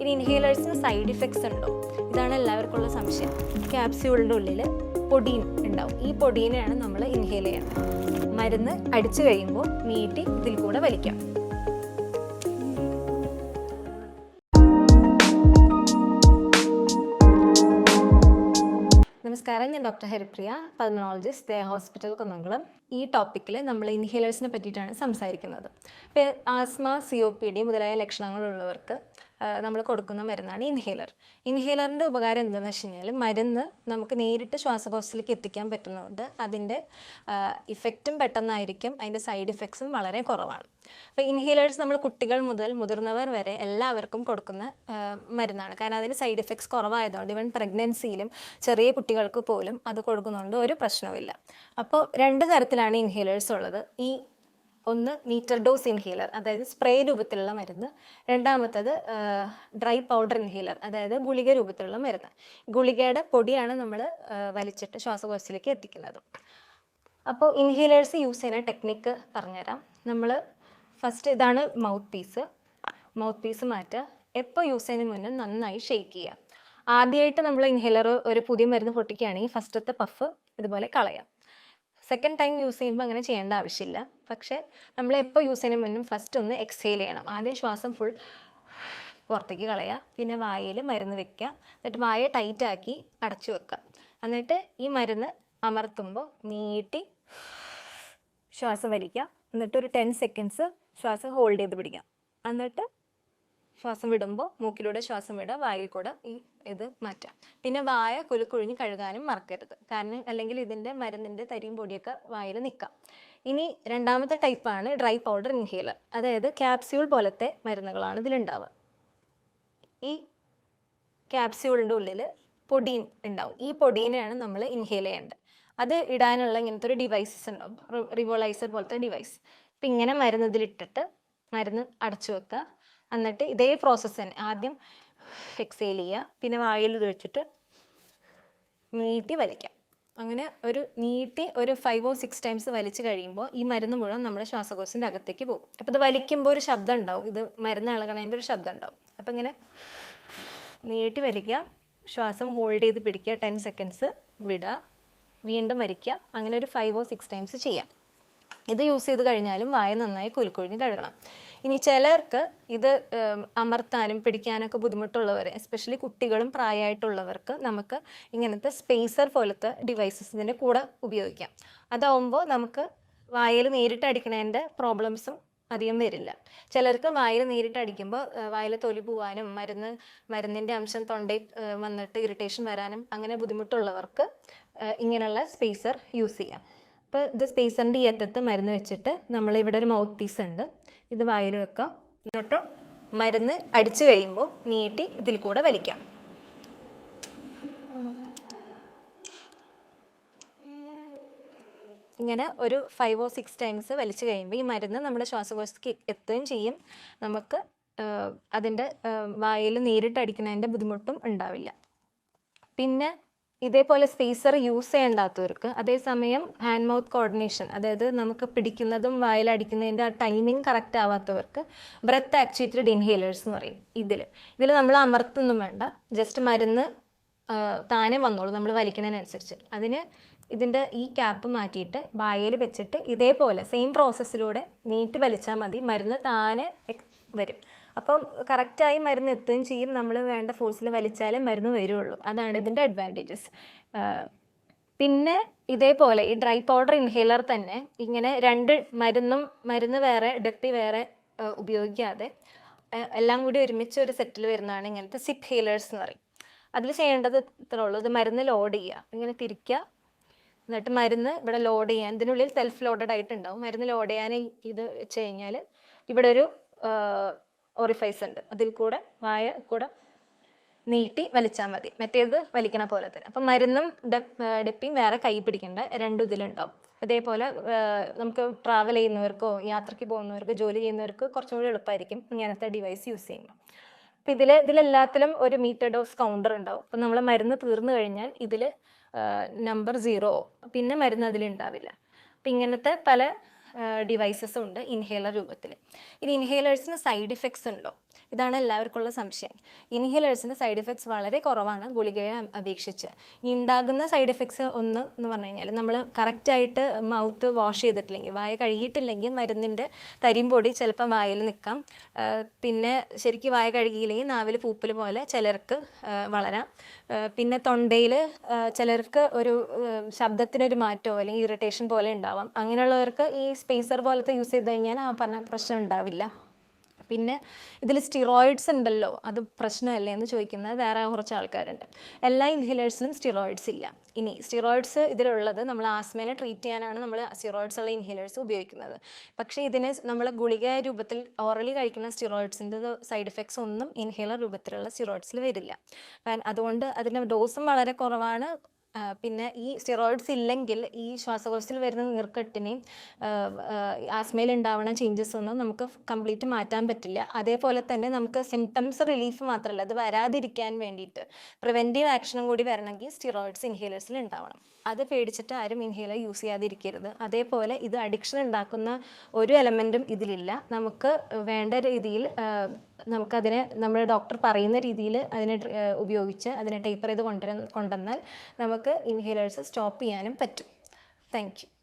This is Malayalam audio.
ഇനി ഇൻഹേലേഴ്സിന് സൈഡ് ഇഫക്ട്സ് ഉണ്ടോ? ഇതാണ് എല്ലാവർക്കും ഉള്ള സംശയം. ക്യാപ്സ്യൂളിന്റെ ഉള്ളിൽ പൊടീൻ ഉണ്ടാവും. ഈ പൊടീനെയാണ് നമ്മൾ ഇൻഹേൽ ചെയ്യുന്നത്. മരുന്ന് അടിച്ചു കഴിയുമ്പോൾ നീട്ടി ഇതിൽ കൂടെ വലിക്കാം. നമസ്കാരം. ഞാൻ ഡോക്ടർ ഹരിപ്രിയ പതിനോളജിസ്റ്റ് ദേ ഹോസ്പിറ്റൽ കുന്നംകുളം. ഈ ടോപ്പിക്കിൽ നമ്മൾ ഇൻഹേലേഴ്സിനെ പറ്റിയിട്ടാണ് സംസാരിക്കുന്നത്. Asthma C O P D മുതലായ ലക്ഷണങ്ങളുള്ളവർക്ക് നമ്മൾ കൊടുക്കുന്ന മരുന്നാണ് ഇൻഹേലർ. ഇൻഹേലറിന്റെ ഉപകാരം എന്താണെന്ന് വെച്ച് കഴിഞ്ഞാൽ മരുന്ന് നമുക്ക് നേരിട്ട് ശ്വാസകോശത്തിലേക്ക് എത്തിക്കാൻ പറ്റുന്നതുകൊണ്ട് അതിന്റെ ഇഫക്റ്റും പെട്ടെന്നായിരിക്കും അതിന്റെ സൈഡ് ഇഫക്ട്സും വളരെ കുറവാണ്. അപ്പോൾ ഇൻഹേലേഴ്സ് നമ്മൾ കുട്ടികൾ മുതൽ മുതിർന്നവർ വരെ എല്ലാവർക്കും കൊടുക്കുന്ന മരുന്നാണ്. കാരണം അതിന് സൈഡ് ഇഫക്ട്സ് കുറവായതുകൊണ്ട് ഇവൻ പ്രഗ്നൻസിയിലും ചെറിയ കുട്ടികൾക്ക് പോലും അത് കൊടുക്കുന്നതുകൊണ്ട് ഒരു പ്രശ്നവുമില്ല. അപ്പോൾ രണ്ട് തരത്തിലാണ് ഇൻഹേലേഴ്സ് ഉള്ളത്. ഈ ഒന്ന് മീറ്റർ ഡോസ് ഇൻഹീലർ അതായത് സ്പ്രേ രൂപത്തിലുള്ള മരുന്ന്. രണ്ടാമത്തത് ഡ്രൈ പൗഡർ ഇൻഹീലർ അതായത് ഗുളിക രൂപത്തിലുള്ള മരുന്ന്. ഗുളികയുടെ പൊടിയാണ് നമ്മൾ വലിച്ചിട്ട് ശ്വാസകോശത്തിലേക്ക് എത്തിക്കുന്നത്. അപ്പോൾ ഇൻഹീലേഴ്സ് യൂസ് ചെയ്യുന്ന ടെക്നിക്ക് പറഞ്ഞുതരാം. നമ്മൾ ഫസ്റ്റ് ഇതാണ് മൗത്ത് പീസ് മൗത്ത് പീസ് മാറ്റുക എപ്പോൾ യൂസ് ചെയ്യുന്നതിന് മുന്നേ നന്നായി ഷെയ്ക്ക് ചെയ്യുക. ആദ്യമായിട്ട് നമ്മൾ ഇൻഹേലർ ഒരു പുതിയ മരുന്ന് പൊട്ടിക്കുകയാണെങ്കിൽ ഫസ്റ്റത്തെ പഫ് ഇതുപോലെ കളയാം. സെക്കൻഡ് ടൈം യൂസ് ചെയ്യുമ്പോൾ അങ്ങനെ ചെയ്യേണ്ട ആവശ്യമില്ല. പക്ഷേ നമ്മൾ എപ്പോൾ യൂസ് ചെയ്യുന്ന മുന്നും ഫസ്റ്റ് ഒന്ന് എക്സ്ഹെയിൽ ചെയ്യണം. ആദ്യം ശ്വാസം ഫുൾ പുറത്തേക്ക് കളയുക. പിന്നെ വായയിൽ മരുന്ന് വെക്കുക. എന്നിട്ട് വായ ടൈറ്റാക്കി അടച്ചു വെക്കുക. എന്നിട്ട് ഈ മരുന്ന് അമർത്തുമ്പോൾ നീട്ടി ശ്വാസം വലിക്കുക. എന്നിട്ട് ഒരു ടെൻ സെക്കൻഡ്സ് ശ്വാസം ഹോൾഡ് ചെയ്ത് പിടിക്കാം എന്നിട്ട് ശ്വാസം വിടുമ്പോൾ മൂക്കിലൂടെ ശ്വാസം വിടുക വായിൽ കൂടെ ഈ ഇത് മാറ്റാം പിന്നെ വായ കുലുക്കുഴിഞ്ഞ് കഴുകാനും മറക്കരുത്. കാരണം അല്ലെങ്കിൽ ഇതിന്റെ മരുന്നിന്റെ തരിയും പൊടിയൊക്കെ വായിൽ നിൽക്കാം. ഇനി രണ്ടാമത്തെ ടൈപ്പാണ് ഡ്രൈ പൗഡർ ഇൻഹേലർ അതായത് ക്യാപ്സ്യൂൾ പോലത്തെ മരുന്നുകളാണ് ഇതിലുണ്ടാവുക. ഈ ക്യാപ്സ്യൂളിന്റെ ഉള്ളിൽ പൊടീൻ ഉണ്ടാവും. ഈ പൊടീനെയാണ് നമ്മൾ ഇൻഹേൽ ചെയ്യേണ്ടത്. അത് ഇടാനുള്ള ഇങ്ങനത്തെ ഒരു ഡിവൈസസ് ഉണ്ടാവും റിവോളൈസർ പോലത്തെ ഡിവൈസ് അപ്പം ഇങ്ങനെ മരുന്ന് ഇതിലിട്ടിട്ട് മരുന്ന് അടച്ചു വെക്കുക എന്നിട്ട് ഇതേ പ്രോസസ്സ് തന്നെ. ആദ്യം എക്സേൽ ചെയ്യുക. പിന്നെ വായിൽ വെച്ചിട്ട് നീട്ടി വലിക്കാം. അങ്ങനെ ഒരു നീട്ടി ഒരു ഫൈവ് ഓ സിക്സ് ടൈംസ് വലിച്ചു കഴിയുമ്പോൾ ഈ മരുന്ന് മുഴുവൻ നമ്മുടെ ശ്വാസകോശത്തിന്റെ അകത്തേക്ക് പോകും. അപ്പോൾ ഇത് വലിക്കുമ്പോൾ ഒരു ശബ്ദം ഉണ്ടാവും. ഇത് മരുന്ന് ഇളകണതിന്റെ ഒരു ശബ്ദം ഉണ്ടാവും. അപ്പോൾ ഇങ്ങനെ നീട്ടി വലിക്കുക. ശ്വാസം ഹോൾഡ് ചെയ്ത് പിടിക്കുക. ടെൻ സെക്കൻഡ്സ് വിടുക. വീണ്ടും വലിക്കുക. അങ്ങനെ ഒരു ഫൈവ് ഓ സിക്സ് ടൈംസ് ചെയ്യാം. ഇത് യൂസ് ചെയ്ത് കഴിഞ്ഞാലും വായ നന്നായി കുലുക്കൊഴിഞ്ഞ് കഴുകണം. ഇനി ചിലർക്ക് ഇത് അമർത്താനും പിടിക്കാനൊക്കെ ബുദ്ധിമുട്ടുള്ളവർ എസ്പെഷ്യലി കുട്ടികളും പ്രായമായിട്ടുള്ളവർക്ക് നമുക്ക് ഇങ്ങനത്തെ സ്പേസർ പോലത്തെ ഡിവൈസസ് ഇതിന്റെ കൂടെ ഉപയോഗിക്കാം. അതാവുമ്പോൾ നമുക്ക് വായിൽ നേരിട്ട് അടിക്കണതിന്റെ പ്രോബ്ലംസും അധികം വരില്ല. ചിലർക്ക് വായിൽ നേരിട്ട് അടിക്കുമ്പോൾ വായിൽ തൊലി പോവാനും മരുന്ന് മരുന്നിന്റെ അംശം തൊണ്ടയിൽ വന്നിട്ട് ഇറിറ്റേഷൻ വരാനും അങ്ങനെ ബുദ്ധിമുട്ടുള്ളവർക്ക് ഇങ്ങനെയുള്ള സ്പേസർ യൂസ് ചെയ്യാം. അപ്പോൾ ഇത് സ്പേസറിന്റെ ഈ അറ്റത്ത് മരുന്ന് വെച്ചിട്ട് നമ്മളിവിടെ ഒരു മൗത്ത് പീസ് ഉണ്ട്. ഇത് വായിൽ വെക്കാം. എന്നിട്ട് മരുന്ന് അടിച്ചു കഴിയുമ്പോൾ നീട്ടി ഇതിൽ കൂടെ വലിക്കാം. ഇങ്ങനെ ഒരു ഫൈവ് ഓ സിക്സ് ടൈംസ് വലിച്ചു കഴിയുമ്പോൾ ഈ മരുന്ന് നമ്മുടെ ശ്വാസകോശത്തേക്ക് എത്തുകയും ചെയ്യും. നമുക്ക് അതിന്റെ വായിൽ നേരിട്ട് അടിക്കുന്നതിന്റെ ബുദ്ധിമുട്ടും ഉണ്ടാവില്ല. പിന്നെ ഇതേപോലെ സ്പേസർ യൂസ് ചെയ്യേണ്ടാത്തവർക്ക് അതേസമയം ഹാൻഡ് മൗത്ത് കോർഡിനേഷൻ അതായത് നമുക്ക് പിടിക്കുന്നതും വായിലടിക്കുന്നതിന്റെ ആ ടൈമിങ് കറക്റ്റ് ആവാത്തവർക്ക് ബ്രത്ത് ആക്ച്വേറ്റഡ് ഇൻഹേലേഴ്സ് എന്ന് പറയും ഇതിൽ ഇതിൽ നമ്മൾ അമർത്തൊന്നും വേണ്ട ജസ്റ്റ് മരുന്ന് താനെ വന്നോളൂ നമ്മൾ വലിക്കുന്നതിനനുസരിച്ച് അതിന് ഇതിന്റെ ഈ ക്യാപ്പ് മാറ്റിയിട്ട് വായയിൽ വെച്ചിട്ട് ഇതേപോലെ സെയിം പ്രോസസ്സിലൂടെ നീട്ടി വലിച്ചാൽ മതി മരുന്ന് താനെ വരും. അപ്പം കറക്റ്റായി മരുന്ന് എത്തുകയും ചെയ്യും. നമ്മൾ വേണ്ട ഫോഴ്സിൽ വലിച്ചാലേ മരുന്ന് വരുള്ളൂ. അതാണ് ഇതിന്റെ അഡ്വാന്റേജസ് പിന്നെ ഇതേപോലെ ഈ ഡ്രൈ പൗഡർ ഇൻഹേലർ തന്നെ ഇങ്ങനെ രണ്ട് മരുന്നും മരുന്ന് വേറെ ഡെപ്പി വേറെ ഉപയോഗിക്കാതെ എല്ലാം കൂടി ഒരുമിച്ച് ഒരു സെറ്റിൽ വരുന്നതാണ് ഇങ്ങനത്തെ സിപ്പ് ഹീലേഴ്സ് എന്ന് പറയും. അതിൽ ചെയ്യേണ്ടത് ഇത്ര ഉള്ളൂ. ഇത് മരുന്ന് ലോഡ് ചെയ്യുക. ഇങ്ങനെ തിരിക്കുക. എന്നിട്ട് മരുന്ന് ഇവിടെ ലോഡ് ചെയ്യാൻ ഇതിനുള്ളിൽ സെൽഫ് ലോഡഡ് ആയിട്ടുണ്ടാവും. മരുന്ന് ലോഡ് ചെയ്യാൻ ഇത് വെച്ച് കഴിഞ്ഞാൽ ഇവിടെ ഒരു ഓറിഫൈസ് ഉണ്ട്. അതിൽ കൂടെ വായ കൂടെ നീട്ടി വലിച്ചാൽ മതി. മറ്റേത് വലിക്കണ പോലെ തന്നെ. അപ്പം മരുന്നും ഡെപ്പിയും വേറെ കൈ പിടിക്കേണ്ട. രണ്ടും ഇതിലുണ്ടാവും. അതേപോലെ നമുക്ക് ട്രാവൽ ചെയ്യുന്നവർക്കോ യാത്രയ്ക്ക് പോകുന്നവർക്ക് ജോലി ചെയ്യുന്നവർക്ക് കുറച്ചും കൂടി എളുപ്പമായിരിക്കും. ഇങ്ങനത്തെ ഡിവൈസ് യൂസ് ചെയ്യുമ്പോൾ. അപ്പം ഇതിൽ ഇതിലെല്ലാത്തിലും ഒരു മീറ്റർ ഡോസ് കൗണ്ടർ ഉണ്ടാവും. അപ്പം നമ്മൾ മരുന്ന് തീർന്നു കഴിഞ്ഞാൽ ഇതിൽ നമ്പർ സീറോ പിന്നെ മരുന്ന് അതിലുണ്ടാവില്ല. അപ്പം ഇങ്ങനത്തെ പല ഡിവൈസസും ഉണ്ട് ഇൻഹേലർ രൂപത്തിൽ ഇനി ഇൻഹേലേഴ്സിന് സൈഡ് ഇഫക്ട്സ് ഉണ്ടോ? ഇതാണ് എല്ലാവർക്കും ഉള്ള സംശയം. ഇൻഹേലേഴ്സിന്റെ സൈഡ് എഫക്ട്സ് വളരെ കുറവാണ് ഗുളികയെ അപേക്ഷിച്ച്. ഈ ഉണ്ടാകുന്ന സൈഡ് എഫക്ട്സ് ഒന്ന് എന്ന് പറഞ്ഞു കഴിഞ്ഞാൽ നമ്മൾ കറക്റ്റായിട്ട് മൗത്ത് വാഷ് ചെയ്തിട്ടില്ലെങ്കിൽ വായ കഴുകിയിട്ടില്ലെങ്കിൽ മരുന്നിന്റെ തരിമ്പൊടി ചിലപ്പോൾ വായിൽ നിൽക്കാം. പിന്നെ ശരിക്കും വായ കഴുകിയില്ലെങ്കിൽ നാവിൽ പൂപ്പൽ പോലെ ചിലർക്ക് വളരാം. പിന്നെ തൊണ്ടയിൽ ചിലർക്ക് ഒരു ശബ്ദത്തിനൊരു മാറ്റമോ അല്ലെങ്കിൽ ഇറിറ്റേഷൻ പോലെ ഉണ്ടാവാം. അങ്ങനെയുള്ളവർക്ക് ഈ സ്പേസർ പോലത്തെ യൂസ് ചെയ്ത് കഴിഞ്ഞാൽ ആ പറഞ്ഞ പ്രശ്നം ഉണ്ടാവില്ല. പിന്നെ ഇതിൽ സ്റ്റിറോയിഡ്സ് ഉണ്ടല്ലോ അത് പ്രശ്നമല്ലേ എന്ന് ചോദിക്കുന്ന വേറെ കുറച്ച് ആൾക്കാരുണ്ട്. എല്ലാ ഇൻഹേലേഴ്സിലും സ്റ്റിറോയിഡ്സ് ഇല്ല. ഇനി സ്റ്റിറോയിഡ്സ് ഇതിലുള്ളത് നമ്മൾ ആസ്മേനെ ട്രീറ്റ് ചെയ്യാനാണ് നമ്മൾ സ്റ്റിറോയിഡ്സ് ഉള്ള ഇൻഹേലേഴ്സ് ഉപയോഗിക്കുന്നത്. പക്ഷേ ഇതിന് നമ്മൾ ഗുളിക രൂപത്തിൽ ഓറലി കഴിക്കുന്ന സ്റ്റിറോയിഡ്സിന്റെ സൈഡ് എഫക്ട്സ് ഒന്നും ഇൻഹേലർ രൂപത്തിലുള്ള സ്റ്റിറോയിഡ്സിൽ വരില്ല. അതുകൊണ്ട് അതിന്റെ ഡോസും വളരെ കുറവാണ്. പിന്നെ ഈ സ്റ്റിറോയിഡ്സ് ഇല്ലെങ്കിൽ ഈ ശ്വാസകോശത്തിൽ വരുന്ന നീർക്കെട്ടിനെയും ആസ്മയിൽ ഉണ്ടാവുന്ന ചേഞ്ചസ് ഒന്നും നമുക്ക് കംപ്ലീറ്റ് മാറ്റാൻ പറ്റില്ല. അതേപോലെ തന്നെ നമുക്ക് സിംറ്റംസ് റിലീഫ് മാത്രമല്ല അത് വരാതിരിക്കാൻ വേണ്ടിയിട്ട് പ്രിവെന്റീവ് ആക്ഷനും കൂടി വരണമെങ്കിൽ സ്റ്റിറോയിഡ്സ് ഇൻഹേലേഴ്സിൽ ഉണ്ടാവണം. അത് പേടിച്ചിട്ട് ആരും ഇൻഹേലർ യൂസ് ചെയ്യാതിരിക്കരുത്. അതേപോലെ ഇത് അഡിക്ഷൻ ഉണ്ടാക്കുന്ന ഒരു എലമെന്റും ഇതിലില്ല. നമുക്ക് വേണ്ട രീതിയിൽ നമുക്കതിനെ നമ്മുടെ ഡോക്ടർ പറയുന്ന രീതിയിൽ അതിനെ ഉപയോഗിച്ച് അതിനെ ടേപ്പർ ചെയ്ത് കൊണ്ടുവരാൻ കൊണ്ടുവന്നാൽ നമുക്ക് ഇൻഹേലേഴ്സ് സ്റ്റോപ്പ് ചെയ്യാനും പറ്റും. താങ്ക്